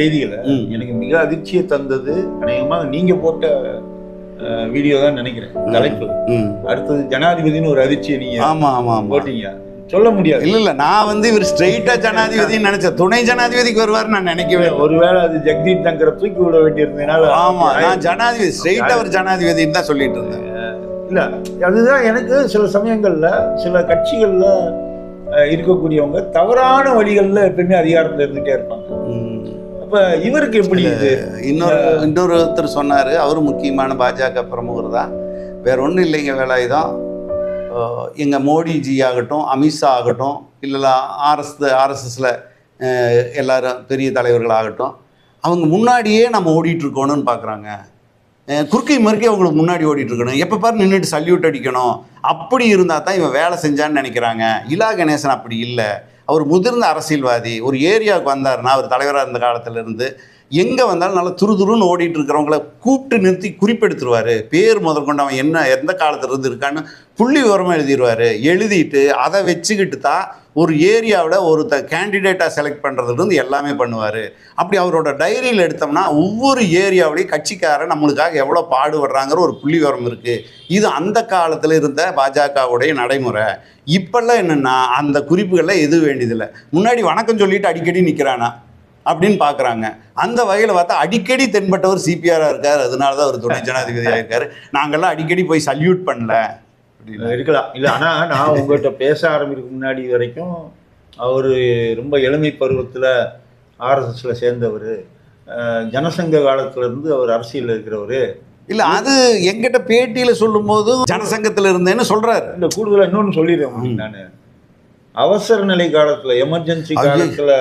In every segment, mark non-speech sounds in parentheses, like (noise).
செய்திகளை. எனக்கு மிக அதிர்ச்சியை தந்தது. அநேகமாக நீங்க போட்ட வீடியோ தான் நினைக்கிறேன். தலைப்பு. அடுத்தது ஜனாதிபதினு ஒரு அதிர்ச்சியை நீங்க ஆமா ஆமா போட்டீங்க. சொல்ல முடியாது. இல்ல இல்ல நான் வந்து இவர் ஸ்ட்ரெயிட்டா ஜனாதிபதின்னு நினைச்சேன். துணை ஜனாதிபதிக்கு வருவார் நான் நினைக்கவே. ஒருவேளை அது ஜெக்தீப் தங்கரை தூக்கி விட வேண்டியிருந்ததுனால ஆமா நான் ஜனாதிபதி ஸ்ட்ரெயிட்டா அவர் ஜனாதிபதின்னு தான் சொல்லிட்டு இருந்தேன். இல்ல அதுதான் எனக்கு சில சமயங்கள்ல சில கட்சிகள்ல இருக்கக்கூடியவங்க தவறான வழிகள்ல எப்பயுமே அதிகாரத்துல இருந்துட்டே இருப்பாங்க. ம். அப்ப இவருக்கு எப்படி இது? இன்னொரு இன்னொருத்தர் சொன்னாரு அவரும் முக்கியமான பாஜக பிரமுகர் தான் வேற ஒன்றும் இல்லைங்க வேலாயுதம் அஹ் எங்க மோடிஜி ஆகட்டும் அமித்ஷா ஆகட்டும் இல்லை ஆர்எஸ் ஆர்எஸ்எஸ்ல எல்லாரும் பெரிய தலைவர்கள் ஆகட்டும் அவங்க முன்னாடியே நம்ம ஓடிட்டு இருக்கணும்னு பார்க்குறாங்க குறுக்கை மறுக்கே அவங்களுக்கு முன்னாடி ஓடிட்டு இருக்கணும். எப்போ பாரு நின்றுட்டு சல்யூட் அடிக்கணும். அப்படி இருந்தால் தான் இவன் வேலை செஞ்சான்னு நினைக்கிறாங்க. இலா கணேசன் அப்படி இல்லை. அவர் முதிர்ந்த அரசியல்வாதி ஒரு ஏரியாவுக்கு வந்தார்னா அவர் தலைவராக இருந்த காலத்திலேருந்து எங்கே வந்தாலும் நல்லா துரு துருன்னு ஓடிட்டு இருக்கிறவங்கள கூப்பிட்டு நிறுத்தி குறிப்பெடுத்துருவார். பேர் முதற்கொண்டு அவன் என்ன எந்த காலத்துலேருந்து இருக்கான்னு புள்ளி விவரமாக எழுதிடுவார் எழுதிட்டு அதை வச்சுக்கிட்டு தான் ஒரு ஏரியாவில் ஒரு த கேண்டிடேட்டாக செலக்ட் பண்ணுறதுலேருந்து எல்லாமே பண்ணுவார். அப்படி அவரோட டைரியில் எடுத்தோம்னா ஒவ்வொரு ஏரியாவிலையும் கட்சிக்காரன் நம்மளுக்காக எவ்வளோ பாடுபடுறாங்கிற ஒரு புள்ளி விவரம் இருக்குது இது அந்த காலத்தில் இருந்த பாஜகவுடைய நடைமுறை. இப்போல்லாம் என்னென்னா அந்த குறிப்புகளில் எதுவும் வேண்டியதில்லை. முன்னாடி வணக்கம் சொல்லிட்டு அடிக்கடி நிற்கிறானா அப்படின்னு பார்க்குறாங்க அந்த வகையில் பார்த்தா அடிக்கடி தென்பட்டவர் சிபிஆராக இருக்கார். அதனால தான் அவர் துணை ஜனாதிபதியாக இருக்கார். நாங்கள்லாம் அடிக்கடி போய் சல்யூட் பண்ணல. இருக்கலாம். இல்ல ஆனா நான் உங்ககிட்ட பேச ஆரம்பிக்கிறதுக்கு முன்னாடி வரைக்கும் அவரு ரொம்ப இளமை பருவத்துல ஆர்எஸ்எஸ்ல சேர்ந்தவர். ஜனசங்க காலத்துல இருந்து அவர் அரசியல்ல இருக்கிறவரு. இல்லை அது எங்கிட்ட பேட்டியில் சொல்லும்போது ஜனசங்கத்தில் இருந்தேன்னு சொல்கிறாரு இந்த கூடுதலா இன்னொன்னு சொல்லிடுறேன் நானு. அவசர நிலை காலத்துல எமர்ஜென்சி. காலத்துல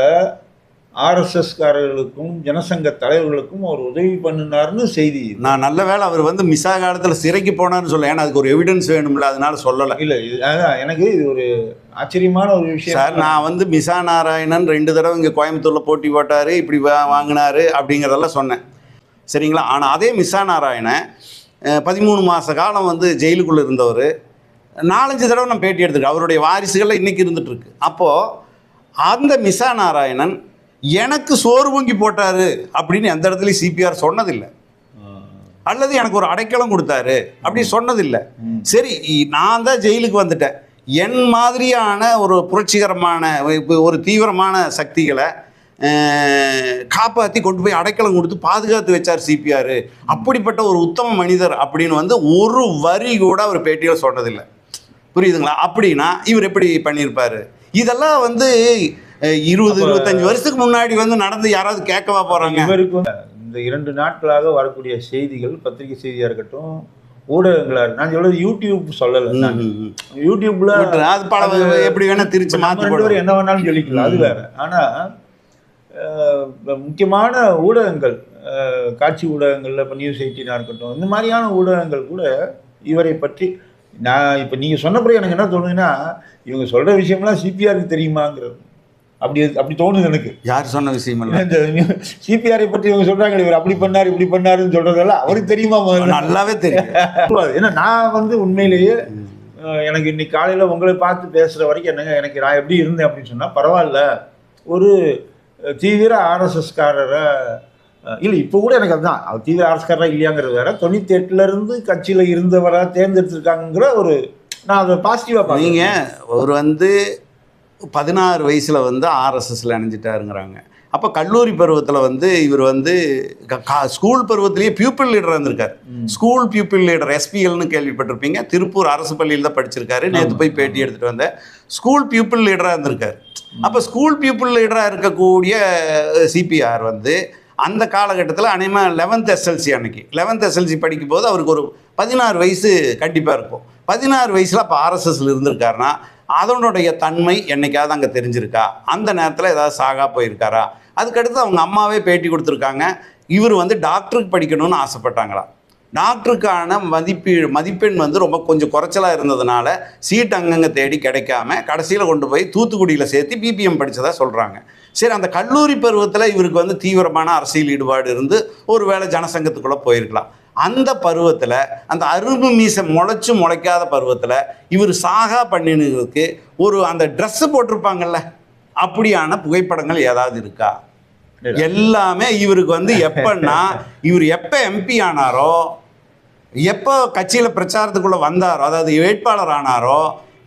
ஆர்எஸ்எஸ் காரர்களுக்கும் ஜனசங்க தலைவர்களுக்கும் அவர் உதவி பண்ணினார்னு செய்தி. நான் நல்ல வேளை அவர் வந்து மிசா காலத்தில் சிறைக்கு போனார்னு சொல்ல ஏன்னா அதுக்கு ஒரு எவிடன்ஸ் வேணும்ல அதனால சொல்லலை. இல்ல இது அதான் எனக்கு இது ஒரு ஆச்சரியமான ஒரு விஷயம். சார் நான் வந்து மிசா நாராயணன் ரெண்டு தடவை இங்கே கோயம்புத்தூரில் போட்டி போட்டார் இப்படி வா வாங்கினாரு அப்படிங்கிறதெல்லாம் சொன்னேன். சரிங்களா? ஆனால் அதே மிசா நாராயணன் பதிமூணு மாத காலம் வந்து ஜெயிலுக்குள்ளே இருந்தவர். நாலஞ்சு தடவை நான் பேட்டி எடுத்திருக்கேன். அவருடைய வாரிசுகளில் இன்றைக்கி இருந்துட்டு இருக்கு. அப்போது அந்த மிசா நாராயணன் எனக்கு சோறு பொங்கி போட்டாரு அப்படின்னு எந்த இடத்துலையும் சிபிஆர் சொன்னதில்லை. அல்லது எனக்கு ஒரு அடைக்கலம் கொடுத்தாரு அப்படி சொன்னதில்லை. சரி நான் தான் ஜெயிலுக்கு வந்துட்டேன். என் மாதிரியான ஒரு புரட்சிகரமான ஒரு தீவிரமான சக்திகளை காப்பாற்றி கொண்டு போய் அடைக்கலம் கொடுத்து பாதுகாத்து வச்சார் சிபிஆர். அப்படிப்பட்ட ஒரு உத்தம மனிதர் அப்படின்னு வந்து ஒரு வரி கூட அவர் பேட்டியில் சொன்னதில்லை. புரியுதுங்களா? அப்படின்னா இவர் எப்படி பண்ணியிருப்பாரு? இதெல்லாம் வந்து இருபது இருபத்தஞ்சு வருஷத்துக்கு முன்னாடி வந்து நடந்து யாராவது கேட்கவா போறாங்க இவருக்கு வந்து இந்த இரண்டு நாட்களாக வரக்கூடிய செய்திகள் பத்திரிகை செய்தியா இருக்கட்டும் ஊடகங்களா இருக்கு நான் சொல்றது யூடியூப் சொல்லல. யூடியூப்ல. அது பல எப்படி வேணா திருச்சி மாத்தி என்ன வேணாலும் சொல்லிக்கலாம் அது. வேற ஆனா முக்கியமான ஊடகங்கள் காட்சி ஊடகங்கள்ல இப்போ நியூஸ் எயிட்டினா இருக்கட்டும் இந்த மாதிரியான ஊடகங்கள் கூட இவரை பற்றி நான் இப்போ நீங்க சொன்ன பிறகு எனக்கு என்ன தோணுதுன்னா இவங்க சொல்ற விஷயம்லாம் சிபிஆருக்கு தெரியுமாங்கிறது அப்படி அப்படி தோணுது எனக்கு. யார் சொன்ன விஷயம் இல்ல? இந்த சிபிஆரை பற்றி இவங்க சொல்றாங்க இவர் அப்படி பண்ணார் இப்படி பண்ணாருன்னு சொல்றதெல்லாம் அவருக்கு தெரியுமா நல்லாவே தெரியும். ஏன்னா நான் வந்து உண்மையிலேயே எனக்கு இன்னைக்கு காலையில உங்களை பார்த்து பேசுற வரைக்கும் என்னங்க எனக்கு நான் எப்படி இருந்தேன் அப்படின்னு சொன்னா பரவாயில்ல. ஒரு தீவிர ஆர்எஸ்எஸ்காரரை இல்லை இப்போ கூட எனக்கு அதுதான். அவர் தீவிர ஆர்எஸ்காரரா இல்லையாங்கிறது வேற. தொண்ணூத்தி எட்டுல இருந்து கட்சியில இருந்தவரா தேர்ந்தெடுத்திருக்காங்கிற ஒரு நான் அதை பாசிட்டிவா நீங்க பாருங்க ஒரு வந்து பதினாறு வயசுல வந்து ஆர்எஸ்எஸ்ல இணைஞ்சிட்டாருங்கிறாங்க. அப்போ கல்லூரி பருவத்தில் வந்து இவர் வந்து க- கா- ஸ்கூல் பருவத்திலேயே பியூப்பிள் லீடராக இருந்திருக்காரு. ஸ்கூல் பியூப்பிள் லீடர் எஸ்பிஎல்னு கேள்விப்பட்டிருப்பீங்க. திருப்பூர் அரசு பள்ளியில் தான் படிச்சிருக்காரு. நேற்று போய் பேட்டி எடுத்துட்டு வந்தேன். ஸ்கூல் பியூப்பிள் லீடராக இருந்திருக்காரு. அப்போ ஸ்கூல் பியூப்பிள் லீடராக இருக்கக்கூடிய சிபிஆர் வந்து அந்த காலகட்டத்தில் அநேகமாக லெவன்த் எஸ்எல்சி அன்னைக்கு. லெவன்த் எஸ்எல்சி படிக்கும்போது அவருக்கு ஒரு பதினாறு வயசு கண்டிப்பாக இருக்கும். பதினாறு வயசில் அப்போ ஆர்எஸ்எஸ்ல இருந்திருக்காருன்னா அதனுடைய தன்மை என்னைக்காவது அங்கே தெரிஞ்சிருக்கா? அந்த நேரத்தில் ஏதாவது சாகா போயிருக்காரா? அதுக்கடுத்து அவங்க அம்மாவே பேட்டி கொடுத்துருக்காங்க. இவர் வந்து டாக்டருக்கு படிக்கணும்னு ஆசைப்பட்டாங்களா? டாக்டருக்கான மதிப்பீ மதிப்பெண் வந்து ரொம்ப கொஞ்சம் குறைச்சலாக இருந்ததுனால சீட் அங்கங்கே தேடி கிடைக்காம கடைசியில் கொண்டு போய் தூத்துக்குடியில் சேர்த்து பிபிஎம் படித்ததாக சொல்கிறாங்க சரி அந்த கல்லூரி பருவத்தில் இவருக்கு வந்து தீவிரமான அரசியல் ஈடுபாடு இருந்து ஒரு வேளை ஜனசங்கத்துக்குள்ளே போயிருக்கலாம். அந்த பருவத்தில் அந்த அரும்பு மீசை முளைச்சு முளைக்காத பருவத்தில் இவர் சாகா பண்ணினதுக்கு ஒரு அந்த ட்ரெஸ்ஸு போட்டிருப்பாங்கல்ல அப்படியான புகைப்படங்கள் ஏதாவது இருக்கா? எல்லாமே இவருக்கு வந்து எப்பன்னா இவர் எப்போ எம்பி ஆனாரோ எப்போ கட்சியில் பிரச்சாரத்துக்குள்ளே வந்தாரோ அதாவது வேட்பாளர் ஆனாரோ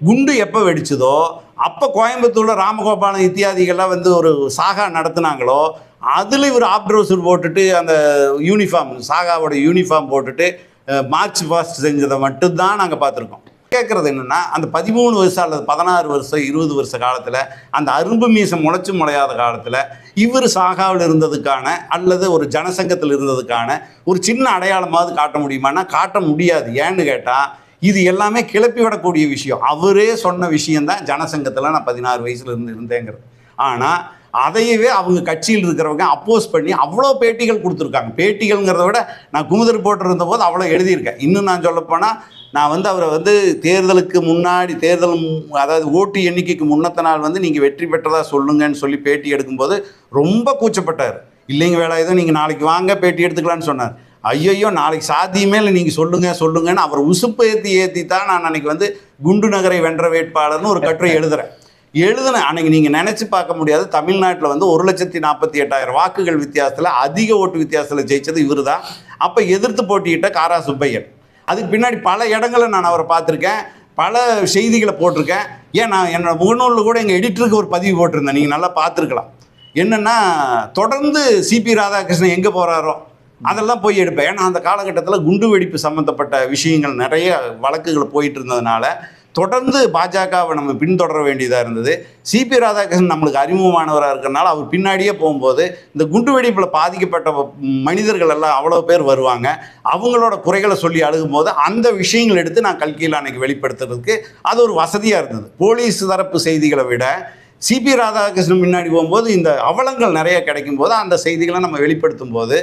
குண்டு எப்போ வெடிச்சதோ அப்போ கோயம்புத்தூரில் ராமகோபாலன் இத்தியாதிகள்லாம் வந்து ஒரு சாகா நடத்துனாங்களோ அதில் இவர் ஆப்ட்ரோசர் போட்டுட்டு அந்த யூனிஃபார்ம் சாகாவோட யூனிஃபார்ம் போட்டுட்டு மார்ச் பாஸ்ட் செஞ்சதை மட்டும்தான் நாங்கள் பார்த்துருக்கோம். கேட்குறது என்னென்னா அந்த பதிமூணு வருஷம் அல்லது பதினாறு வருஷம் இருபது வருஷ காலத்தில் அந்த அரும்பு மீசம் முளைச்சி முளையாத காலத்தில் இவர் சாகாவில் இருந்ததுக்கான அல்லது ஒரு ஜனசங்கத்தில் இருந்ததுக்கான ஒரு சின்ன அடையாளமாவது காட்ட முடியுமான்னா காட்ட முடியாது. ஏன்னு கேட்டால் இது எல்லாமே கிளப்பி விடக்கூடிய விஷயம். அவரே சொன்ன விஷயந்தான் ஜனசங்கத்தில் நான் பதினாறு வயசுல இருந்து இருந்தேங்கிறது. ஆனால் அதையவே அவங்க கட்சியில் இருக்கிறவங்க அப்போஸ் பண்ணி அவ்வளோ பேட்டிகள் கொடுத்துருக்காங்க. பேட்டிகள்ங்கிறத விட நான் குமுதர் போட்டு இருந்தபோது அவ்வளோ எழுதியிருக்கேன். இன்னும் நான் சொல்லப்போனால் நான் வந்து அவரை வந்து தேர்தலுக்கு முன்னாடி தேர்தல் அதாவது ஓட்டு எண்ணிக்கைக்கு முன்னத்த நாள் வந்து நீங்கள் வெற்றி பெற்றதா சொல்லுங்கன்னு சொல்லி பேட்டி எடுக்கும்போது ரொம்ப கூச்சப்பட்டார். இல்லைங்க வேலாயுதம் நீங்கள் நாளைக்கு வாங்க பேட்டி எடுத்துக்கலான்னு சொன்னார். ஐயையோ நாளைக்கு சாத்தியமே இல்லை நீங்கள் சொல்லுங்க சொல்லுங்கன்னு அவர் உசுப்பு ஏற்றி ஏற்றி தான் நான் அன்னைக்கு வந்து குண்டு நகரை வென்ற வேட்பாளர்னு ஒரு கட்டுரை. எழுதுறேன். எழுதின அன்னைக்கு நீங்கள் நினச்சி பார்க்க முடியாது. தமிழ்நாட்டில் வந்து ஒரு லட்சத்தி நாற்பத்தி எட்டாயிரம் வாக்குகள் வித்தியாசத்தில் அதிக ஓட்டு வித்தியாசத்தில் ஜெயிச்சது இவர் தான் அப்போ எதிர்த்து போட்டியிட்ட காரா சுப்பையன். அதுக்கு பின்னாடி பல இடங்களை நான் அவரை பார்த்துருக்கேன். பல செய்திகளை போட்டிருக்கேன். ஏன் நான் என்னோட முகநூலில் கூட எங்கள் எடிட்டருக்கு ஒரு பதிவு போட்டிருந்தேன். நீங்கள் நல்லா பார்த்துருக்கலாம். என்னென்னா தொடர்ந்து சிபி ராதாகிருஷ்ணன் எங்கே போகிறாரோ அதெல்லாம் போய் எடுப்பேன். ஏன்னா அந்த காலகட்டத்தில் குண்டு வெடிப்பு சம்மந்தப்பட்ட விஷயங்கள் நிறைய வழக்குகள் போயிட்டு இருந்ததுனால தொடர்ந்து பாஜகவை நம்ம பின்தொடர வேண்டியதாக இருந்தது. சிபி ராதாகிருஷ்ணன் நம்மளுக்கு அறிமுகமானவராக இருக்கிறனால அவர் பின்னாடியே போகும்போது இந்த குண்டு வெடிப்பில் பாதிக்கப்பட்ட மனிதர்கள் எல்லாம் அவ்வளோ பேர் வருவாங்க. அவங்களோட குறைகளை சொல்லி அழுகும்போது அந்த விஷயங்கள் எடுத்து நான் கல்கியில் அன்னைக்கு வெளிப்படுத்துறதுக்கு அது ஒரு வசதியாக இருந்தது. போலீஸ் தரப்பு செய்திகளை விட சிபி ராதாகிருஷ்ணன் முன்னாடி போகும்போது இந்த அவலங்கள் நிறைய கிடைக்கும் போது அந்த செய்திகளை நம்ம வெளிப்படுத்தும் போது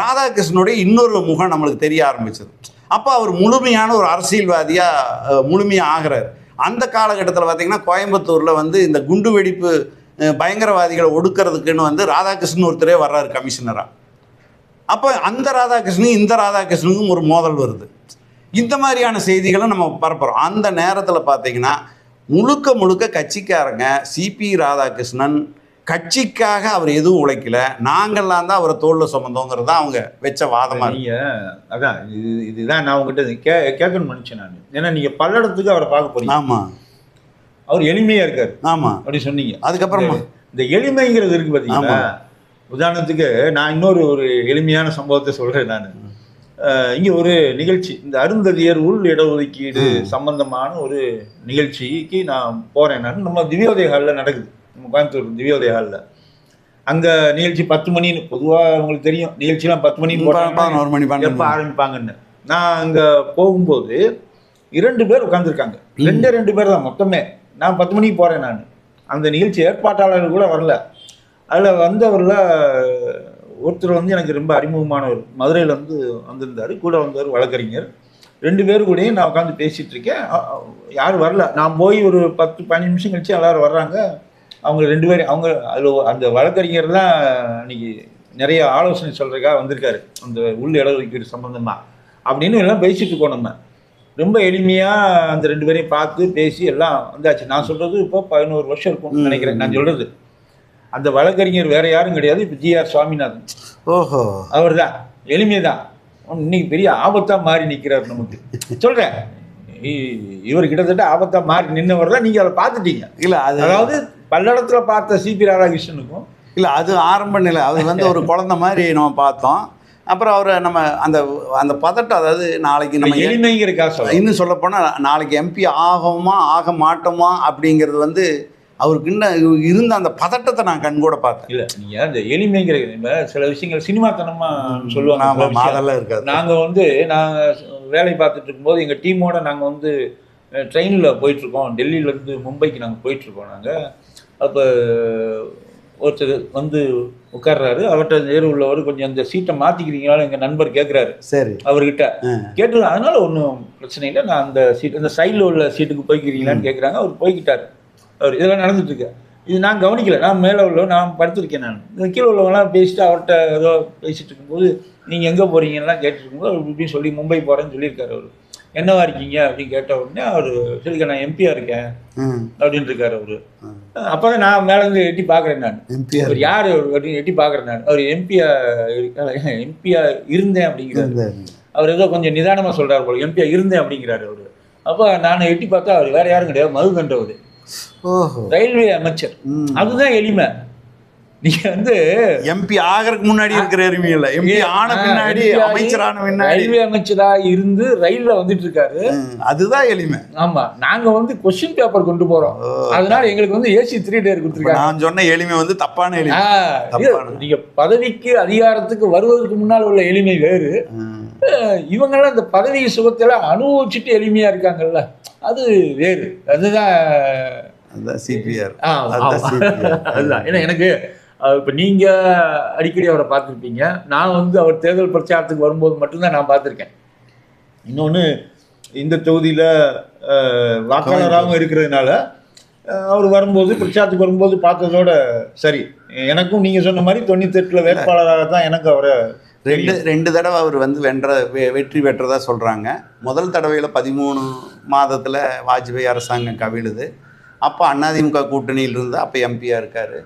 ராதாகிருஷ்ணனுடைய இன்னொரு முகம் நம்மளுக்கு தெரிய ஆரம்பிச்சது. அப்போ அவர் முழுமையான ஒரு அரசியல்வாதியாக முழுமையாக ஆகிறார். அந்த காலகட்டத்தில் பார்த்திங்கன்னா கோயம்புத்தூரில் வந்து இந்த குண்டு வெடிப்பு பயங்கரவாதிகளை ஒடுக்கிறதுக்குன்னு வந்து ராதாகிருஷ்ணன் ஒருத்தரே வர்றாரு கமிஷனராக அப்போ அந்த ராதாகிருஷ்ணனும் இந்த ராதாகிருஷ்ணனுக்கும் ஒரு மோதல் வருது. இந்த மாதிரியான செய்திகளை நம்ம பரப்புகிறோம் அந்த நேரத்தில் பார்த்தீங்கன்னா முழுக்க முழுக்க கட்சிக்காரங்க சிபி ராதாகிருஷ்ணன் கட்சிக்காக அவர் எதுவும் உழைக்கல. நாங்கள்லாம் தான் அவரை தோளில் சுமந்தோங்கிறது தான் அவங்க வச்ச வாதமாக இருக்கு. நீங்க அதான் இது இதுதான் நான் உங்ககிட்ட கே கேட்கணும்னு நினைச்சேன் நான். ஏன்னா நீங்க பல்லடத்துக்கு அவரை பார்க்க போறீங்க. ஆமாம் அவர் எளிமையா இருக்காரு. ஆமாம் அப்படி சொன்னீங்க. அதுக்கப்புறமா? இந்த எளிமைங்கிறது இருக்கு பாத்தீங்களா? உதாரணத்துக்கு நான் இன்னொரு ஒரு எளிமையான சம்பவத்தை சொல்றேன் நான். இங்க ஒரு நிகழ்ச்சி. இந்த அருந்ததியர் உள் இடஒதுக்கீடு சம்பந்தமான ஒரு நிகழ்ச்சிக்கு நான் போறேன் நான். நம்ம திவ்யோதய ஹாலில் நடக்குது. கோயம்புத்தூர் திவ்யோதய ஹாலில். அங்க நிகழ்ச்சி பத்து மணின்னு பொதுவா உங்களுக்கு தெரியும் நிகழ்ச்சிலாம் பத்து போட்டாங்கன்னா பதினோரு மணி எப்போ ஆரம்பிப்பாங்கன்னு. நான் அங்க போகும்போது இரண்டு பேர் உட்காந்துருக்காங்க ரெண்டே ரெண்டு பேர் தான் மொத்தமே. நான் பத்து மணிக்கு போறேன் நான். அந்த நிகழ்ச்சி ஏற்பாட்டாளர்கள் கூட வரல. அதில் வந்தவரில் ஒருத்தர் வந்து எனக்கு ரொம்ப அறிமுகமானவர். மதுரையில் வந்து வந்திருந்தார் கூட வந்தவர் வழக்கறிஞர். ரெண்டு பேர் கூடயும் நான் உட்காந்து இருக்கேன். அ- யாரும் வரல. நான் போய் ஒரு பத்து பதினஞ்சு நிமிஷம் கழிச்சு எல்லாரும் வர்றாங்க. அவங்க ரெண்டு பேரும் அவங்க அதில் அந்த வழக்கறிஞர் தான் அன்னைக்கு நிறைய ஆலோசனை சொல்றதுக்காக வந்திருக்காரு. அந்த உள் இடஒதுக்கீடு சம்பந்தமா. அப்படின்னு எல்லாம் பேசிட்டு நம்ம. ரொம்ப எளிமையாக அந்த ரெண்டு பேரையும் பார்த்து பேசி எல்லாம் வந்தாச்சு. நான் சொல்றது இப்போ பதினோரு வருஷம் இருக்கும்னு நினைக்கிறேன். நான் சொல்றது. அந்த வழக்கறிஞர் வேற யாரும் கிடையாது. இப்போ ஜிஆர் சுவாமிநாதன். ஓஹோ. அவர் தான் எளிமை தான் இன்னைக்கு பெரிய ஆபத்தா மாறி நிற்கிறார் நமக்கு. சொல்றேன். இ- இவர் கிட்டத்தட்ட ஆபத்தா மாறி நின்னவர் தான் நீங்க அதை பார்த்துட்டீங்க. இல்லை அது அதாவது பல்லடத்துல பார்த்த சிபி ராதாகிருஷ்ணனுக்கும். இல்லை அது ஆரம்ப நிலை. அது வந்து ஒரு குழந்தை மாதிரி நம்ம பார்த்தோம். அப்புறம் அவரை நம்ம அந்த அந்த பதட்டம் அதாவது நாளைக்கு நம்ம எளிமைங்கிறக்கா சொல்ல இன்னும் சொல்லப்போனால் நாளைக்கு எம்பி ஆகுமா ஆக மாட்டோமா அப்படிங்கிறது வந்து அவருக்கு இன்னும் இருந்த அந்த பதட்டத்தை நான் கண்கூட பார்த்தேன். இல்ல நீங்க அந்த எளிமைங்கிற சில விஷயங்கள் சினிமாத்தனமா சொல்லுவாங்க. அதெல்லாம் இருக்காது. நாங்க வந்து நாங்க வேலை பார்த்துட்டு இருக்கும்போது எங்க டீமோட நாங்க வந்து ட்ரெயினில் போயிட்டு இருக்கோம். டெல்லியில இருந்து மும்பைக்கு நாங்க போயிட்டு இருக்கோம் நாங்க. அப்ப ஒருத்தர் வந்து உட்கார்றாரு. அவர்கிட்ட நேரு உள்ளவர் கொஞ்சம் அந்த சீட்டை மாத்திக்கிறீங்களான்னு எங்க நண்பர் கேட்குறாரு சரி. அவர்கிட்ட கேட்டு அதனால ஒன்றும் பிரச்சனை இல்லை. நான் அந்த சீட் அந்த சைடில் உள்ள சீட்டுக்கு போய்க்கிறீங்களான்னு கேட்குறாங்க அவர் போய்க்கிட்டாரு. அவர் இதெல்லாம் நடந்துட்டு இருக்கு இது நான் கவனிக்கல. நான் மேலே உள்ள நான் படுத்திருக்கேன் நான். இந்த கீழே உள்ளவங்கலாம் பேசிட்டு அவர்கிட்ட ஏதோ பேசிட்டு இருக்கும்போது நீங்கள் எங்கே போறீங்கலாம் கேட்டுட்டு இருக்கும்போது அவர் இப்படின்னு சொல்லி மும்பை போகிறேன்னு சொல்லியிருக்காரு அவர். என்னவா இருக்கீங்க? அப்படின்னு கேட்ட உடனே அவர் சொல்லிக்க நான் எம்பியாக இருக்கேன். ம். அப்படின்னு இருக்காரு அவர் ம். அப்பதான் நான் மேல இருந்து எட்டி பார்க்குறேன் நான். எம்பிஆர் அவர் யார்? அப்படின்னு எட்டி பார்க்குறேன் நான். அவர் எம்பியா எம்பியா இருந்தேன் அப்படிங்கிறாரு. அவர் ஏதோ கொஞ்சம் நிதானமா சொல்றாரு போல. எம்பியா இருந்தேன் அப்படிங்கிறாரு அவரு. அப்போ நான் எட்டி பார்த்தா அவர் வேற யாரும் கிடையாது. மதுகன்றவர் ஓஹோ. ரயில்வே அமைச்சர். அதுதான் எளிமை. நீங்க வந்து எம்பி ஆகிறதுக்கு முன்னாடி இருக்கிற எருமை இல்ல எம்பி ஆன பின்னாடி அமைச்சரான பின்னாடி. ரயில்வே அமைச்சரா இருந்து ரயில்ல வந்துட்டு இருக்காரு. அதுதான் எளிமை. ஆமா நாங்க வந்து கொஸ்டின் பேப்பர் கொண்டு போறோம். அதனால எங்களுக்கு வந்து ஏசி த்ரீ டேர் கொடுத்துருக்காங்க. நான் சொன்ன எளிமை வந்து தப்பான எளிமை. நீங்க பதவிக்கு அதிகாரத்துக்கு வருவதற்கு முன்னால் உள்ள எளிமை வேறு. இவங்கெல்லாம் இந்த பதவி சுகத்தெல்லாம் அனுபவிச்சுட்டு எளிமையா இருக்காங்கல்ல. அது வேறு. அதுதான் அதுதான் சிபிஆர் (laughs) அதுதான். ஏன்னா எனக்கு இப்ப நீங்க அடிக்கடி அவரை பார்த்துருப்பீங்க. நான் வந்து அவர் தேர்தல் பிரச்சாரத்துக்கு வரும்போது மட்டும்தான் நான் பார்த்துருக்கேன். இன்னொன்று இந்த தொகுதியில் வாக்காளராகவும் இருக்கிறதுனால அவர் வரும்போது பிரச்சாரத்துக்கு வரும்போது பார்த்ததோட சரி. எனக்கும் நீங்கள் சொன்ன மாதிரி தொண்ணூத்தெட்டில் வேட்பாளராக தான் எனக்கு அவரை ரெண்டு ரெண்டு தடவை அவர் வந்து வென்ற வெ- வெற்றி பெற்றதா சொல்றாங்க. முதல் தடவையில் பதிமூணு மாதத்துல வாஜ்பாய் அரசாங்கம் கவிழுது. அப்போ அதிமுக கூட்டணியில் இருந்து அப்போ எம்பியா இருக்காரு.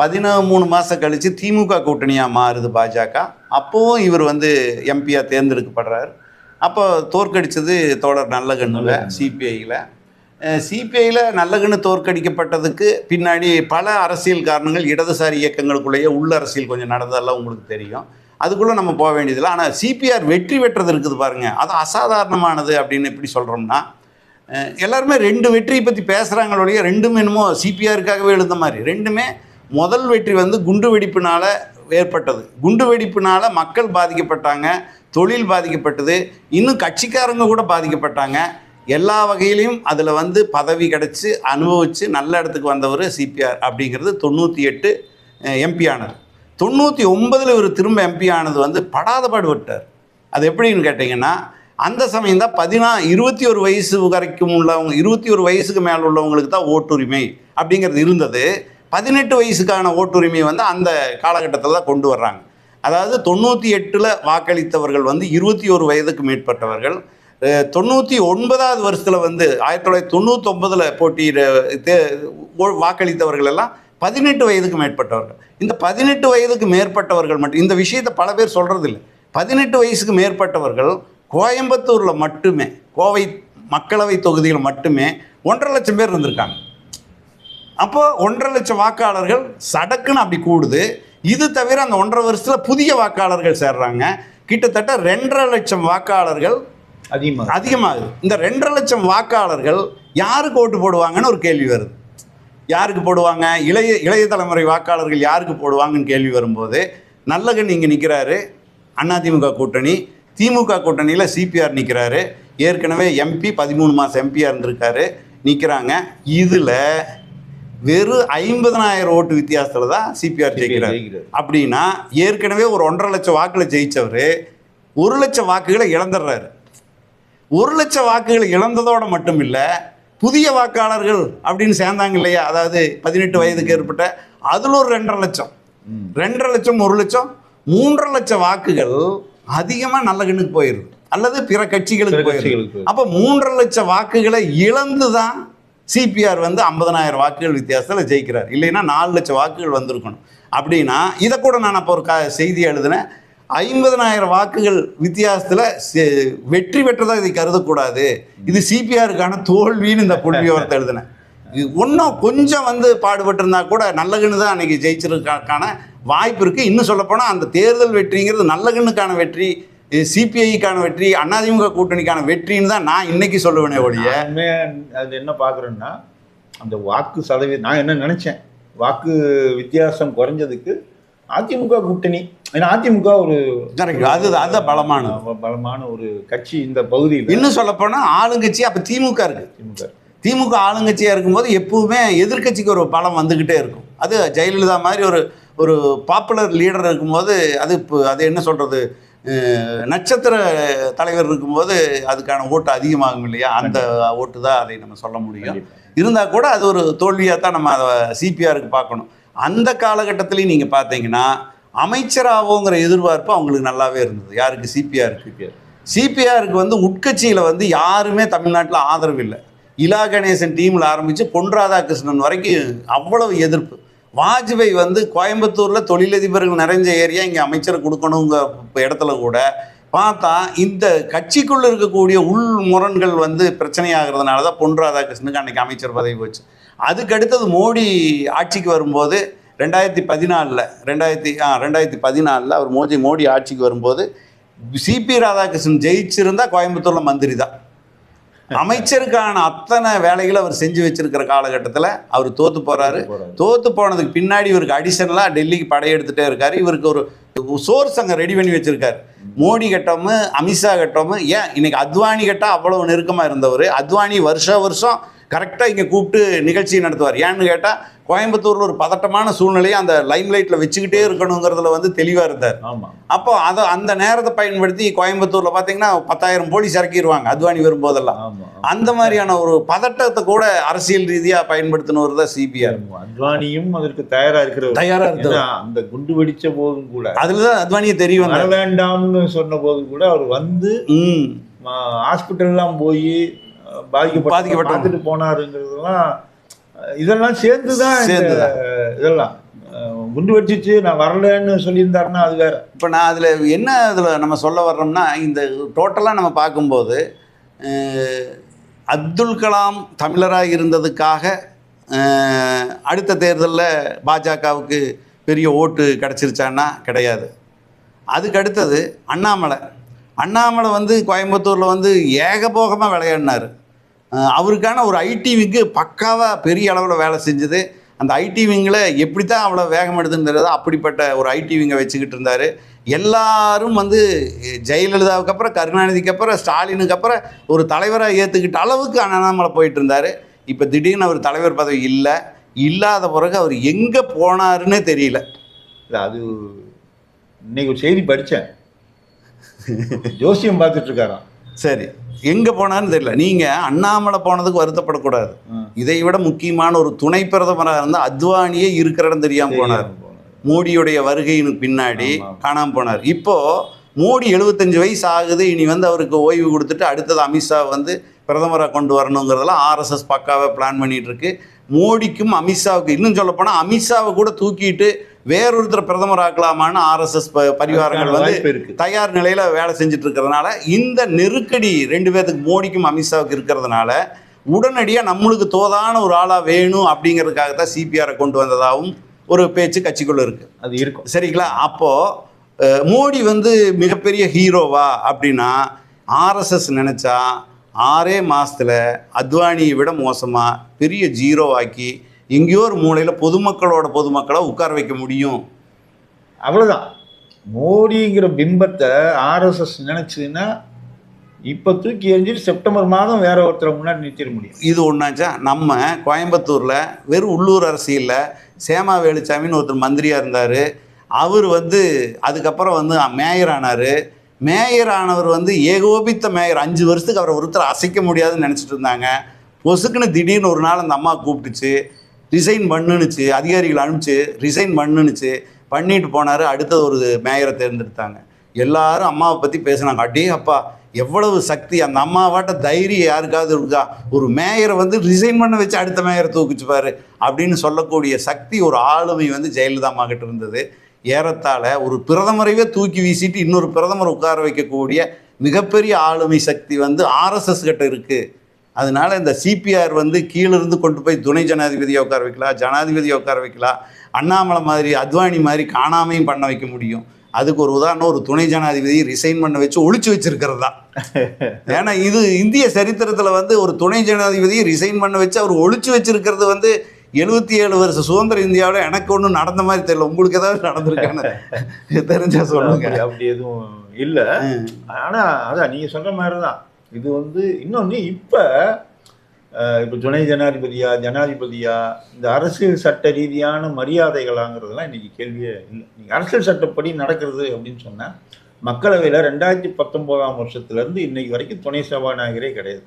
பதினமூணு மாதம் கழித்து திமுக கூட்டணியாக மாறுது பாஜக. அப்போவும் இவர் வந்து எம்பியாக தேர்ந்தெடுக்கப்படுறார். அப்போ தோற்கடிச்சது தோழர் நல்லகண்ணுல நல்லகண்ணு. சிபிஐயில் சிபிஐயில் நல்லகண்ணு தோற்கடிக்கப்பட்டதுக்கு பின்னாடி பல அரசியல் காரணங்கள் இடதுசாரி இயக்கங்களுக்குள்ளேயே உள்ள அரசியல் கொஞ்சம் நடந்ததெல்லாம் உங்களுக்கு தெரியும். அதுக்குள்ளே நம்ம போக வேண்டியதில்லை. ஆனால் சிபிஆர் வெற்றி பெற்றது இருக்குது பாருங்கள் அது அசாதாரணமானது அப்படின்னு எப்படி சொல்கிறோம்னா எல்லாருமே ரெண்டு வெற்றியை பற்றி பேசுகிறாங்களொழிய ரெண்டுமே என்னமோ சிபிஆருக்காகவே எழுந்த மாதிரி. ரெண்டுமே முதல் வெற்றி வந்து குண்டு வெடிப்பினால் ஏற்பட்டது. குண்டு வெடிப்பினால் மக்கள் பாதிக்கப்பட்டாங்க தொழில் பாதிக்கப்பட்டது இன்னும் கட்சிக்காரங்க கூட பாதிக்கப்பட்டாங்க. எல்லா வகையிலையும் அதில் வந்து பதவி கிடச்சி அனுபவித்து நல்ல இடத்துக்கு வந்தவர் சிபிஆர் அப்படிங்கிறது தொண்ணூற்றி எட்டு எம்பி ஆனது தொண்ணூற்றி ஒன்பதில் இவர் திரும்ப எம்பி ஆனது வந்து படாத பாடுபட்டார். அது எப்படின்னு கேட்டிங்கன்னா அந்த சமயம் தான் பதினா இருபத்தி ஒரு வயசு வரைக்கும் உள்ளவங்க இருபத்தி ஒரு வயசுக்கு மேலே உள்ளவங்களுக்கு தான் ஓட்டுரிமை அப்படிங்கிறது இருந்தது. பதினெட்டு வயசுக்கான ஓட்டுரிமையை வந்து அந்த காலகட்டத்தில் தான் கொண்டு வர்றாங்க. அதாவது தொண்ணூற்றி எட்டில் வாக்களித்தவர்கள் வந்து இருபத்தி ஒரு வயதுக்கு மேற்பட்டவர்கள். தொண்ணூற்றி ஒன்பதாவது வருஷத்தில் வந்து ஆயிரத்தி தொள்ளாயிரத்தி தொண்ணூத்தொம்பதில் போட்டியிட வாக்களித்தவர்கள் எல்லாம் பதினெட்டு வயதுக்கு மேற்பட்டவர்கள். இந்த பதினெட்டு வயதுக்கு மேற்பட்டவர்கள் மட்டும் இந்த விஷயத்தை பல பேர் சொல்கிறதில்ல பதினெட்டு வயசுக்கு மேற்பட்டவர்கள் கோயம்புத்தூரில் மட்டுமே கோவை மக்களவை தொகுதியில் மட்டுமே ஒன்றரை லட்சம் பேர் இருந்திருக்காங்க. அப்போ ஒன்றரை லட்சம் வாக்காளர்கள் சடக்குன்னு அப்படி கூடுது. இது தவிர அந்த ஒன்றரை வருஷத்தில் புதிய வாக்காளர்கள் சேர்றாங்க. கிட்டத்தட்ட ரெண்டரை லட்சம் வாக்காளர்கள் அதிகமாக அதிகமாகுது. இந்த ரெண்டரை லட்சம் வாக்காளர்கள் யாருக்கு ஓட்டு போடுவாங்கன்னு ஒரு கேள்வி வருது. யாருக்கு போடுவாங்க? இளைய இளைய தலைமுறை வாக்காளர்கள் யாருக்கு போடுவாங்கன்னு கேள்வி வரும்போது நல்லகன் இங்கே நிற்கிறாரு அதிமுக கூட்டணி திமுக கூட்டணியில் சிபிஆர் நிற்கிறாரு ஏற்கனவே எம்பி பதிமூணு மாதம் எம்பியாக இருந்திருக்காரு நிற்கிறாங்க இதில் வெறும் ஐம்பதனாயிரம் ஓட்டு வித்தியாசத்தில் தான் சிபிஆர் ஜெயிக்கிறார். அப்படின்னா ஏற்கனவே ஒரு ஒன்றரை லட்சம் வாக்கில் ஜெயிச்சவர் ஒரு லட்சம் வாக்குகளை இழந்துடுறாரு. ஒரு லட்சம் வாக்குகளை இழந்ததோட மட்டும் இல்லை புதிய வாக்காளர்கள் அப்படின்னு சேர்ந்தாங்க இல்லையா? அதாவது பதினெட்டு வயதுக்கு ஏற்பட்ட அதில் ஒரு ரெண்டரை லட்சம். ரெண்டரை லட்சம் ஒரு லட்சம் மூன்றரை லட்சம் வாக்குகள் அதிகமாக நல்ல கண்ணுக்கு போயிடுது. அல்லது பிற கட்சிகளுக்கு போயிடுது. அப்போ மூன்றரை லட்சம் வாக்குகளை இழந்து தான் சிபிஆர் வந்து ஐம்பதனாயிரம் வாக்குகள் வித்தியாசத்தில் ஜெயிக்கிறார். இல்லைன்னா நாலு லட்சம் வாக்குகள் வந்திருக்கணும். அப்படின்னா இதை கூட நான் அப்போ ஒரு க செய்தி எழுதினேன். ஐம்பதனாயிரம் வாக்குகள் வித்தியாசத்தில் வெற்றி பெற்றதாக இதை கருதக்கூடாது. இது சிபிஆருக்கான தோல்வின்னு இந்த புள்ளி எழுதினேன். இன்னும் கொஞ்சம் வந்து பாடுபட்டிருந்தா கூட நல்லகண்ணு தான் அன்றைக்கி ஜெயிச்சிருக்கான வாய்ப்பு இருக்குது இன்னும் சொல்லப்போனால் அந்த தேர்தல் வெற்றிங்கிறது நல்லகண்ணுக்கான வெற்றி. சிபிஐக்கான வெற்றி அதிமுக கூட்டணிக்கான வெற்றின்னு தான் நான் இன்னைக்கு சொல்லுவேனே ஒழிய. அது என்ன பார்க்குறேன்னா அந்த வாக்கு சதவீதம் நான் என்ன நினச்சேன் வாக்கு வித்தியாசம் குறைஞ்சதுக்கு அதிமுக கூட்டணி ஏன்னா அதிமுக ஒரு. அது அதுதான் பலமானது. ப- பலமான ஒரு கட்சி இந்த பகுதியில். இன்னும் சொல்லப்போனால் ஆளுங்கட்சி அப்போ திமுக இருக்கு. திமுக. திமுக ஆளுங்கட்சியாக இருக்கும்போது எப்பவுமே எதிர்க்கட்சிக்கு ஒரு பலம் வந்துக்கிட்டே இருக்கும். அது ஜெயலலிதா மாதிரி ஒரு ஒரு பாப்புலர் லீடர் இருக்கும்போது அது இப்போ அது என்ன சொல்கிறது நட்சத்திர தலைவர் இருக்கும்போது அதுக்கான ஓட்டு அதிகமாகும் இல்லையா? அந்த ஓட்டு தான் அதை நம்ம சொல்ல முடியும். இருந்தால் கூட அது ஒரு தோல்வியாக தான் நம்ம அதை சிபிஆருக்கு பார்க்கணும். அந்த காலகட்டத்திலையும் நீங்கள் பார்த்தீங்கன்னா அமைச்சராகவோங்கிற எதிர்பார்ப்பு அவங்களுக்கு நல்லாவே இருந்தது. யாருக்கு? சிபிஆருக்கு. CPR. சிபிஆருக்கு வந்து உட்கட்சியில் வந்து யாருமே தமிழ்நாட்டில் ஆதரவு இல்லை. இலா கணேசன் டீமில் ஆரம்பித்து பொன் ராதாகிருஷ்ணன் வரைக்கும் அவ்வளவு எதிர்ப்பு. வாஜ்பாய் வந்து கோயம்புத்தூரில் தொழிலதிபர்கள் நிறைஞ்ச ஏரியா இங்கே அமைச்சர் கொடுக்கணுங்க இடத்துல கூட. பார்த்தா இந்த கட்சிக்குள்ளே இருக்கக்கூடிய உள் முரண்கள் வந்து பிரச்சனையாகிறதுனால தான் பொன் ராதாகிருஷ்ணனுக்கு அன்றைக்கி அமைச்சர் பதவி போச்சு. அதுக்கு அடுத்தது மோடி ஆட்சிக்கு வரும்போது ரெண்டாயிரத்தி பதினாலில் ரெண்டாயிரத்தி ஆ ரெண்டாயிரத்தி பதினாலில் அவர் மோடி மோடி ஆட்சிக்கு வரும்போது சிபி ராதாகிருஷ்ணன் ஜெயிச்சிருந்தா கோயம்புத்தூரில் மந்திரி தான் அமைச்சருக்கான அத்தனை வேலைகளை அவர் செஞ்சு வச்சிருக்கிற காலகட்டத்தில் அவர் தோத்து போறாரு. தோத்து போனதுக்கு பின்னாடி இவருக்கு அடிஷனலாக டெல்லிக்கு படையெடுத்துட்டே இருக்காரு. இவருக்கு ஒரு சோர்ஸ் அங்கே ரெடி பண்ணி வச்சிருக்காரு. மோடி கட்டமும் அமித்ஷா கட்டமும் ஏன் இன்னைக்கு அத்வானி கட்டம் அவ்வளவு நெருக்கமாக இருந்தவர்? அத்வானி வருஷ வருஷம் கரெக்டாக இங்கே கூப்பிட்டு நிகழ்ச்சி நடத்துவார். ஏன்னு கேட்டால் கோயம்புத்தூரில் ஒரு பதட்டமான சூழ்நிலையை அந்த லைம் லைட்டில் வச்சுக்கிட்டே இருக்கணுங்கிறதுல வந்து தெளிவாக இருந்தார். ஆமா. அப்போ அதை அந்த நேரத்தை பயன்படுத்தி கோயம்புத்தூரில் பார்த்தீங்கன்னா பத்தாயிரம் போலீஸ் இறக்கிடுவாங்க அத்வானி வரும்போதெல்லாம். அந்த மாதிரியான ஒரு பதட்டத்தை கூட அரசியல் ரீதியாக பயன்படுத்தினவர் தான் சிபிஆர். அத்வானியும் அதற்கு தயாரா இருக்கிறவர். தயாரா இருந்தவர். ஏன்னா, அந்த குண்டு வெடிச்ச போதும் கூட. அதில் தான் அத்வானியை தெரிய வர வந்தார். வேண்டாம்னு சொன்ன போது கூட அவர் வந்து ஹாஸ்பிட்டல்லாம் போய் பாதிக்கப்பட்ட போனாருங்கிறதெல்லாம் அஹ், இதெல்லாம் சேர்ந்துதான் இந்த, சேர்ந்துதான். இதெல்லாம். குண்டு வெடிச்சிச்சு நான் வரலன்னு சொல்லியிருந்தாருன்னா அது வேற. இப்போ நான் அதில் என்ன அதில் நம்ம சொல்ல வர்றோம்னா இந்த டோட்டலாக நம்ம பார்க்கும்போது அப்துல் கலாம் தமிழராக இருந்ததுக்காக அடுத்த தேர்தலில் பாஜகவுக்கு பெரிய ஓட்டு கிடச்சிருச்சான்னா கிடையாது. அதுக்கு அடுத்தது அண்ணாமலை. அண்ணாமலை வந்து கோயம்புத்தூரில் வந்து ஏகபோகமாக விளையாடினார். அவருக்கான ஒரு ஐடி விங்கு பக்காவாக பெரிய அளவில் வேலை செஞ்சது. அந்த ஐடி விங்கில் எப்படி தான் அவ்வளோ வேகம் எடுத்துன்னு தெரியாதோ? அப்படிப்பட்ட ஒரு ஐடி விங்கை வச்சுக்கிட்டு இருந்தார். எல்லாரும் வந்து ஜெயலலிதாவுக்கு அப்புறம் கருணாநிதிக்கு அப்புறம் ஸ்டாலினுக்கு அப்புறம் ஒரு தலைவராக ஏற்றுக்கிட்ட அளவுக்கு அண்ணாமலை போயிட்டு இருந்தார். இப்போ திடீர்னு அவர் தலைவர் பதவி இல்லை. இல்லாத பிறகு அவர் எங்கே போனாருன்னே தெரியல. இல்ல அது இன்னைக்கு ஒரு செய்தி படிச்சேன். ஜோசியம் பார்த்துட்டு இருக்காராம். சரி. எங்கே போனாருன்னு தெரியல. நீங்கள் அண்ணாமலை போனதுக்கு வருத்தப்படக்கூடாது. இதை விட முக்கியமான ஒரு துணை பிரதமராக இருந்தால் அத்வானியே இருக்கிற இடம் தெரியாமல் போனார். மோடியுடைய வருகையின் பின்னாடி. காணாமல் போனார். இப்போ மோடி எழுபத்தஞ்சு வயசு ஆகுது இனி வந்து அவருக்கு ஓய்வு கொடுத்துட்டு அடுத்தது அமித்ஷா வந்து பிரதமராக கொண்டு வரணுங்கிறதெல்லாம் ஆர்எஸ்எஸ் பக்காவாக பிளான் பண்ணிட்டு இருக்கு. மோடிக்கும் அமித்ஷாவுக்கு இன்னும் சொல்லப்போனால் அமித்ஷாவை கூட தூக்கிட்டு வேறொருத்தர் பிரதமர் ஆக்கலாமான்னு ஆர்எஸ்எஸ் பரிவாரங்கள் வந்து தயார் நிலையில் வேலை செஞ்சுட்டு இருக்கிறதுனால இந்த நெருக்கடி ரெண்டு பேர்த்துக்கு மோடிக்கும் அமித்ஷாவுக்கு இருக்கிறதுனால உடனடியாக நம்மளுக்கு தோதான ஒரு ஆளாக வேணும் அப்படிங்கிறதுக்காக தான் சிபிஆரை கொண்டு வந்ததாகவும் ஒரு பேச்சு கட்சிக்குள்ளே இருக்குது அது இருக்கும். சரிங்களா? அப்போது மோடி வந்து மிகப்பெரிய ஹீரோவா அப்படின்னா ஆர்எஸ்எஸ் நினச்சா ஆறே மாதத்தில் அத்வானியை விட மோசமாக பெரிய ஜீரோ ஆக்கி எங்கேயோ ஒரு மூலையில் பொதுமக்களோட பொதுமக்களை உட்கார வைக்க முடியும். அவ்வளவுதான். மோடிங்கிற பிம்பத்தை ஆர்எஸ்எஸ் நினைச்சதுன்னா இப்ப தூக்கி எறிஞ்சிட்டு செப்டம்பர் மாதம் வேற ஒருத்தரை முன்னாடி நிறுத்திட முடியும். இது ஒன்றாச்சா நம்ம கோயம்புத்தூரில் வெறும் உள்ளூர் அரசியலில் சேமா வேலுச்சாமின்னு ஒருத்தர் மந்திரியாக இருந்தார். அவர் வந்து அதுக்கப்புறம் வந்து மேயர் ஆனார். மேயர் ஆனவர் வந்து ஏகோபித்த மேயர். அஞ்சு வருஷத்துக்கு அவரை ஒருத்தர் அசைக்க முடியாதுன்னு நினச்சிட்டு இருந்தாங்க. பொசுக்குன்னு திடீர்னு ஒரு நாள் அந்த அம்மா கூப்பிட்டுச்சு. ரிசைன் பண்ணுனுச்சு அதிகாரிகள் அனுப்பிச்சு ரிசைன் பண்ணுனுச்சு. பண்ணிட்டு போனார் அடுத்தது ஒரு மேயரை தேர்ந்தெடுத்தாங்க. எல்லாரும் அம்மாவை பற்றி பேசுனாங்க. அடே அப்பா எவ்வளவு சக்தி அந்த அம்மாவாட்ட தைரியம் யாருக்காவது இருக்கா? ஒரு மேயரை வந்து ரிசைன் பண்ண வச்சு அடுத்த மேயரை தூக்குச்சுப்பார் அப்படின்னு சொல்லக்கூடிய சக்தி ஒரு ஆளுமை வந்து ஜெயலலிதா இருந்தது. ஏறத்தாழ ஒரு பிரதமரையே தூக்கி வீசிட்டு இன்னொரு பிரதமர் உட்கார வைக்கக்கூடிய மிகப்பெரிய ஆளுமை சக்தி வந்து ஆர்எஸ்எஸ் கிட்ட இருக்குது அதனால இந்த சிபிஆர் வந்து கீழிருந்து கொண்டு போய் துணை ஜனாதிபதியை உட்கார வைக்கலாம் ஜனாதிபதியை உட்கார வைக்கலாம். அண்ணாமலை மாதிரி அத்வானி மாதிரி காணாமையும் பண்ண வைக்க முடியும். அதுக்கு ஒரு உதாரணம் ஒரு துணை ஜனாதிபதி ரிசைன் பண்ண வச்சு ஒழிச்சு வச்சிருக்கிறது தான். (laughs) ஏன்னா இது இந்திய சரித்திரத்தில் வந்து ஒரு துணை ஜனாதிபதியை ரிசைன் பண்ண வச்சு அவர் ஒழிச்சு வச்சிருக்கிறது வந்து எழுபத்தி ஏழு வருஷம் சுதந்திர இந்தியாவில் எனக்கு ஒன்றும் நடந்த மாதிரி தெரியல. உங்களுக்கு ஏதாவது நடந்திருக்கான்னு (laughs) தெரிஞ்சா சொல்லுங்க. அப்படி- எதுவும் இல்ல. ஆனா அதான் நீங்க சொல்ற மாதிரி தான் இது வந்து இன்னொன்னு இப்ப இப்ப துணை ஜனாதிபதியா ஜனாதிபதியா இந்த அரசியல் சட்ட ரீதியான மரியாதைகளாங்கிறதுலாம் இன்னைக்கு கேள்வியே இல்லை. நீங்க அரசியல் சட்டப்படி நடக்கிறது அப்படின்னு சொன்னா மக்களவையில் ரெண்டாயிரத்தி பத்தொன்பதாம் வருஷத்துல இருந்து இன்னைக்கு வரைக்கும் துணை சபாநாயகரே கிடையாது.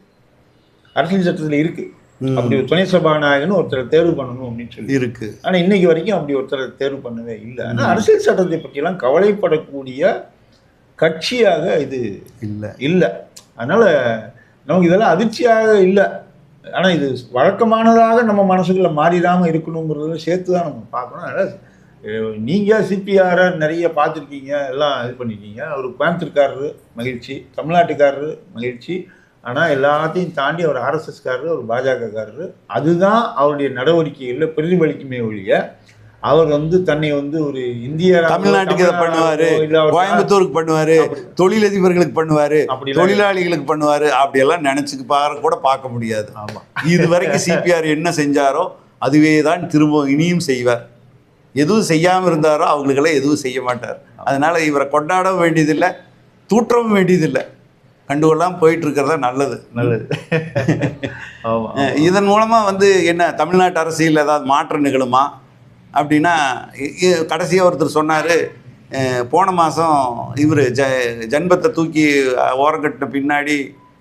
அரசியல் சட்டத்துல இருக்கு. ம். அப்படி ஒரு துணை சபாநாயகன்னு ஒருத்தர் தேர்வு பண்ணணும் அப்படின்னு சொல்லி. இருக்கு. ஆனா இன்னைக்கு வரைக்கும் அப்படி ஒருத்தர் தேர்வு பண்ணவே இல்லை. ஆனா அரசியல் சட்டத்தை பற்றியெல்லாம் கவலைப்படக்கூடிய கட்சியாக இது இல்லை. இல்லை. அதனால நமக்கு இதெல்லாம் அதிர்ச்சியாக இல்லை. ஆனால் இது வழக்கமானதாக நம்ம மனசுக்குள்ள மாறிடாமல் இருக்கணுங்கிறத சேர்த்து தான் நம்ம பார்க்கணும். அதனால் நீங்கள் சிபிஆரை நிறைய பார்த்துருக்கீங்க எல்லாம் இது பண்ணிருக்கீங்க. அவர் கோயம்புத்தூர்காரரு மகிழ்ச்சி. தமிழ்நாட்டுக்காரரு மகிழ்ச்சி. ஆனால் எல்லாத்தையும் தாண்டி அவர் ஆர்எஸ்எஸ்காரரு அவர் பாஜகக்காரரு அதுதான் அவருடைய நடவடிக்கைகளில் பிரதிபலிக்குமே ஒழிய அவர் வந்து தன்னை வந்து ஒரு இந்திய தமிழ்நாட்டுக்கு இதை பண்ணுவாரு. கோயம்புத்தூருக்கு பண்ணுவாரு. தொழிலதிபர்களுக்கு பண்ணுவாரு. தொழிலாளிகளுக்கு பண்ணுவாரு. அப்படியெல்லாம் நினைச்சுக்கு பாக்க கூட பார்க்க முடியாது. ஆமாம் இது வரைக்கும் சிபிஆர் என்ன செஞ்சாரோ அதுவே தான் திரும்ப இனியும் செய்வார். எதுவும் செய்யாமல் இருந்தாரோ அவங்களுக்கெல்லாம் எதுவும் செய்ய மாட்டார். அதனால இவரை கொண்டாடவும் வேண்டியதில்லை தூற்றவும் வேண்டியதில்லை. கண்டுகொள்ளாம போயிட்டு இருக்கிறதா நல்லது. நல்லது (laughs) இதன் மூலமாக வந்து என்ன தமிழ்நாட்டு அரசியல் ஏதாவது மாற்றம் நிகழுமா? அப்படின்னா கடைசியாக ஒருத்தர் சொன்னார் போன மாதம் இவர் ஜ ஜன்பத்தை தூக்கி ஓரங்கட்டின பின்னாடி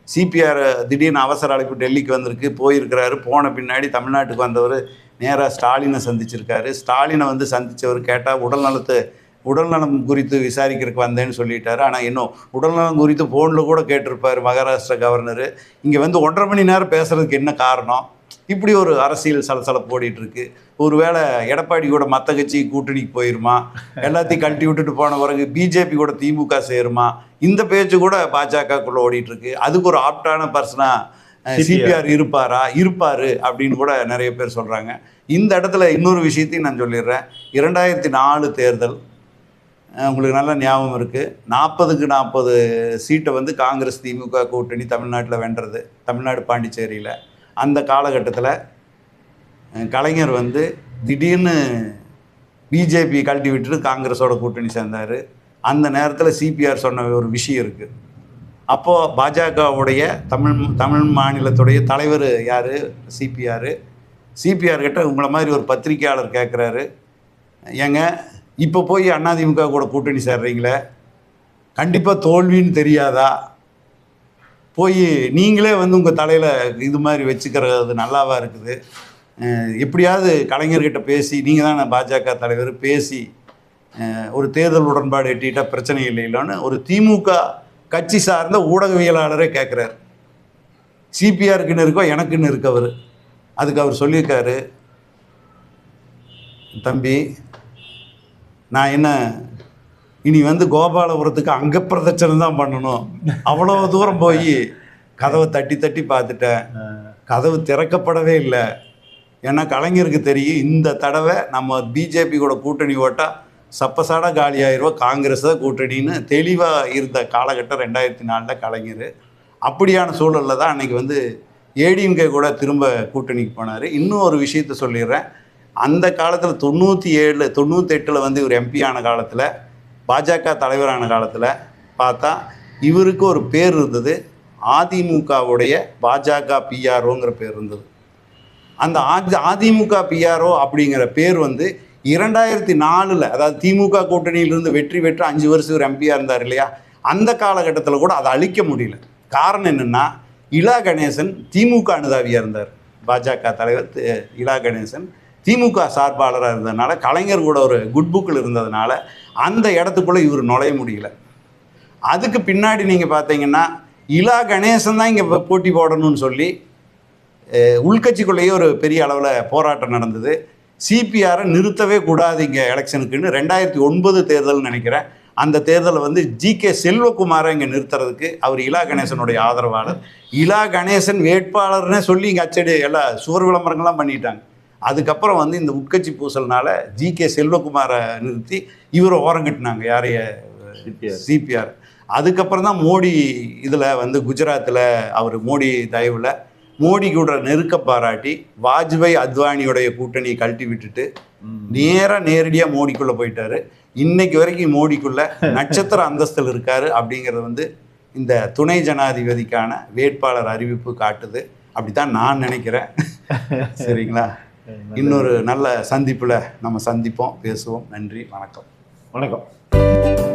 சிபிஆர் திடீர்னு அவசர அழைப்பு டெல்லிக்கு வந்திருக்கு போயிருக்கிறாரு. போன பின்னாடி தமிழ்நாட்டுக்கு வந்தவர் நேராக ஸ்டாலினை சந்திச்சிருக்காரு. ஸ்டாலினை வந்து சந்தித்தவர் கேட்டால் உடல்நலத்தை உடல்நலம் குறித்து விசாரிக்கிறதுக்கு வந்தேன்னு சொல்லிட்டாரு. ஆனால் இன்னும் உடல்நலம் குறித்து ஃபோனில் கூட கேட்டிருப்பார் மகாராஷ்டிரா கவர்னரு இங்கே வந்து ஒன்றரை மணி நேரம் பேசுகிறதுக்கு என்ன காரணம்? இப்படி ஒரு அரசியல் சலசலப்பு ஓடிட்டு இருக்கு ஒருவேளை எடப்பாடி கூட மற்ற கட்சி கூட்டணிக்கு போயிருமா? எல்லாத்தையும் கழட்டி விட்டுட்டு போன பிறகு பிஜேபி கூட திமுக சேருமா? இந்த பேச்சு கூட பாஜகக்குள்ள ஓடிட்டு இருக்கு அதுக்கு ஒரு ஆப்டான பர்சனா சிபிஆர். இருப்பாரா? இருப்பாரு அப்படின்னு கூட நிறைய பேர் சொல்றாங்க. இந்த இடத்துல இன்னொரு விஷயத்தையும் நான் சொல்லிடுறேன். இரண்டாயிரத்தி நாலு தேர்தல் உங்களுக்கு நல்ல ஞாபகம் இருக்குது நாற்பதுக்கு நாற்பது சீட்டை வந்து காங்கிரஸ் திமுக கூட்டணி தமிழ்நாட்டில் வென்றது. தமிழ்நாடு பாண்டிச்சேரியில். அந்த காலகட்டத்தில் கலைஞர் வந்து திடீர்னு பிஜேபி கழட்டி விட்டுட்டு காங்கிரஸோட கூட்டணி சேர்ந்தார். அந்த நேரத்தில் சிபிஆர் சொன்ன ஒரு விஷயம் இருக்குது அப்போது பாஜகவுடைய தமிழ் தமிழ் மாநிலத்துடைய தலைவர் யார்? சிபிஆர். சிபிஆர் கிட்ட உங்களை மாதிரி ஒரு பத்திரிக்கையாளர் கேட்குறாரு ஏங்க இப்போ போய் அதிமுக கூட கூட்டணி சேர்றீங்களே? கண்டிப்பாக தோல்வின்னு தெரியாதா? போய் நீங்களே வந்து உங்கள் தலையில் இது மாதிரி வச்சுக்கிறது நல்லாவா இருக்குது? எப்படியாவது கலைஞர்கிட்ட பேசி நீங்கள் தான் பாஜக தலைவர் பேசி ஒரு தேர்தல் உடன்பாடு எட்டிட்டால் பிரச்சனை இல்லை இல்லைன்னு ஒரு திமுக கட்சி சார்ந்த ஊடகவியலாளரே கேட்குறாரு சிபிஆருக்குன்னு இருக்கோ எனக்குன்னு இருக்கு அவர் அதுக்கு அவர் சொல்லியிருக்காரு. தம்பி நான் என்ன இனி வந்து கோபாலபுரத்துக்கு அங்க பிரதட்சணை தான் பண்ணணும். அவ்வளோ தூரம் போய் கதவை தட்டி தட்டி பார்த்துட்டேன். கதவு திறக்கப்படவே இல்லை. ஏன்னா கலைஞருக்கு தெரியும் இந்த தடவை நம்ம பிஜேபி கூட கூட்டணி ஓட்டா சப்பசாட காலியாயிருவா காங்கிரஸ் தான் கூட்டணின்னு தெளிவாக இருந்த காலகட்டம் ரெண்டாயிரத்தி நாலில் கலைஞர். அப்படியான சூழலில் தான் அன்னைக்கு வந்து ஏடிஎம்கே கூட திரும்ப கூட்டணிக்கு போனார். இன்னும் ஒரு விஷயத்த சொல்லிடுறேன். அந்த காலத்தில் தொண்ணூற்றி ஏழு தொண்ணூத்தெட்டில் வந்து இவர் எம்பி ஆன காலத்தில் பாஜக தலைவரான காலத்தில் பார்த்தா இவருக்கு ஒரு பேர் இருந்தது. அதிமுகவுடைய பாஜக பிஆர்ஓங்கிற பேர் இருந்தது. அந்த ஆதி அதிமுக பிஆர்ஓ அப்படிங்கிற பேர் வந்து இரண்டாயிரத்தி நாலில் அதாவது திமுக கூட்டணியிலிருந்து வெற்றி பெற்று அஞ்சு வருஷம் ஒரு எம்பியாக இருந்தார் இல்லையா? அந்த காலகட்டத்தில் கூட அதை அழிக்க முடியல. காரணம் என்னென்னா இலா கணேசன் திமுக அனுதாவியாக இருந்தார். பாஜக தலைவர் இலா கணேசன் திமுக சார்பாளராக இருந்ததுனால கலைஞர் கூட ஒரு குட் புக்கில் இருந்ததுனால அந்த இடத்துக்குள்ளே இவர் நுழைய முடியல. அதுக்கு பின்னாடி நீங்கள் பார்த்தீங்கன்னா இலா கணேசன் தான் இங்கே போட்டி போடணும்னு சொல்லி உள்கட்சிக்குள்ளேயே ஒரு பெரிய அளவில் போராட்டம் நடந்தது. சிபிஆரை நிறுத்தவே கூடாது இங்கே எலெக்ஷனுக்குன்னு ரெண்டாயிரத்தி ஒன்பது தேர்தல்னு நினைக்கிறேன். அந்த தேர்தலை வந்து ஜி கே செல்வகுமாரை இங்கே நிறுத்துறதுக்கு அவர் இலா கணேசனுடைய ஆதரவாளர். இலா கணேசன் வேட்பாளர்னே சொல்லி இங்கே அச்சடி எல்லா சுவர் விளம்பரங்கள்லாம் பண்ணிட்டாங்க. அதுக்கப்புறம் வந்து இந்த உட்கட்சி பூசல்னால ஜி கே செல்வகுமாரை நிறுத்தி இவரை ஓரங்கட்டினாங்க யாரைய. சிபிஆர். அதுக்கப்புறம் தான் மோடி இதில் வந்து குஜராத்தில் அவர் மோடி தயவில் மோடி கூட நெருக்க பாராட்டி வாஜ்பாய் அத்வானியோடைய கூட்டணியை கழட்டி விட்டுட்டு நேராக நேரடியாக மோடிக்குள்ளே போயிட்டாரு. இன்னைக்கு வரைக்கும் மோடிக்குள்ள (laughs) நட்சத்திர அந்தஸ்தில் இருக்காரு அப்படிங்கிறது வந்து இந்த துணை ஜனாதிபதிக்கான வேட்பாளர் அறிவிப்பு காட்டுது. அப்படித்தான் நான் நினைக்கிறேன். (laughs) சரிங்களா? இன்னொரு நல்ல சந்திப்பில் நம்ம சந்திப்போம் பேசுவோம். நன்றி வணக்கம். வணக்கம்.